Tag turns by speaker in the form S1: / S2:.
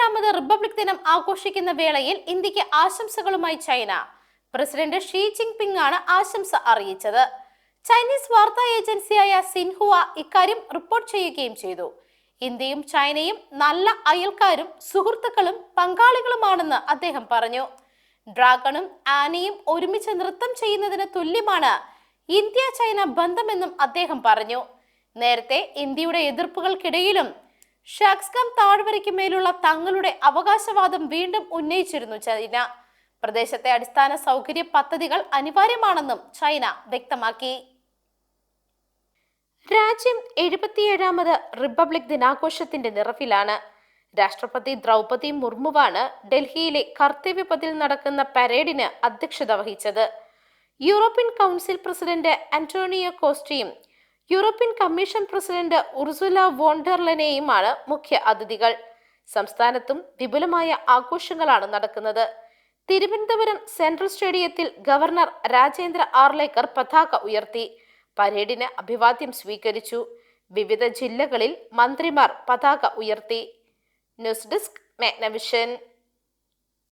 S1: എഴുപത്തിയേഴാമത് republic ദിനം ആഘോഷിക്കുന്ന വേളയിൽ ഇന്ത്യയ്ക്ക് ആശംസകളുമായി China. President Xi Jinping ആണ് ആശംസ അറിയിച്ചത്. ചൈനീസ് വാർത്താ ഏജൻസിയായ സിൻഹുവ ഇക്കാര്യം റിപ്പോർട്ട് ചെയ്യുകയും ചെയ്തു. ഇന്ത്യയും ചൈനയും നല്ല അയൽക്കാരും സുഹൃത്തുക്കളും പങ്കാളികളുമാണെന്ന് അദ്ദേഹം പറഞ്ഞു. ഡ്രാഗണും ആനയും ഒരുമിച്ച് നൃത്തം ചെയ്യുന്നതിന് തുല്യമാണ് ഇന്ത്യ ചൈന ബന്ധമെന്നും അദ്ദേഹം പറഞ്ഞു. നേരത്തെ ഇന്ത്യയുടെ എതിർപ്പുകൾക്കിടയിലും ഷാക്സ്കം താഴ്വരയ്ക്ക് മേലുള്ള തങ്ങളുടെ അവകാശവാദം വീണ്ടും ഉന്നയിച്ചിരുന്നു ചൈന. പ്രദേശത്തെ അടിസ്ഥാന സൗകര്യ പദ്ധതികൾ അനിവാര്യമാണെന്നും ചൈന വ്യക്തമാക്കി. രാജ്യം എഴുപത്തിയേഴാമത് റിപ്പബ്ലിക് ദിനാഘോഷത്തിന്റെ നിറവിലാണ്. രാഷ്ട്രപതി ദ്രൗപതി മുർമുവാണ് ഡൽഹിയിലെ കർത്തവ്യപഥിൽ നടക്കുന്ന പരേഡിന് അധ്യക്ഷത വഹിച്ചത്. യൂറോപ്യൻ കൗൺസിൽ പ്രസിഡന്റ് അന്റോണിയോ കോസ്റ്റയും യൂറോപ്യൻ കമ്മീഷൻ പ്രസിഡന്റ് ഉർസുല വോണ്ടർലനെയുമാണ് മുഖ്യ അതിഥികൾ. സംസ്ഥാനത്തും വിപുലമായ ആഘോഷങ്ങളാണ് നടക്കുന്നത്. തിരുവനന്തപുരം സെൻട്രൽ സ്റ്റേഡിയത്തിൽ ഗവർണർ രാജേന്ദ്ര ആർലേക്കർ പതാക ഉയർത്തി. പരേഡിന് അഭിവാദ്യം സ്വീകരിച്ചു. വിവിധ ജില്ലകളിൽ മന്ത്രിമാർ പതാക ഉയർത്തി. News desk Magnavision